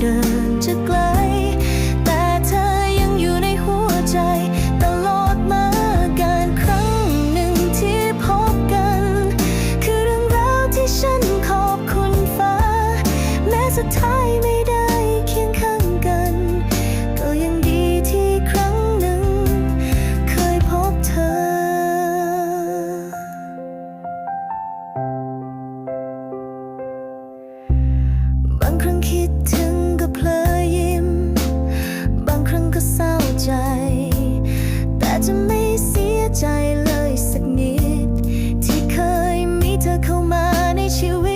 เดินจะไกล แต่เธอยังอยู่ในหัวใจ ตลอดมาการครั้งหนึ่งที่พบกัน คือเรื่องราวที่ฉันขอบคุณฟ้า แม้สุดท้ายไม่ได้เคียงข้างกัน ก็ยังดีที่ครั้งหนึ่ง เคยพบเธอ บางครั้งคิด เธอเข้ามาในชีวิต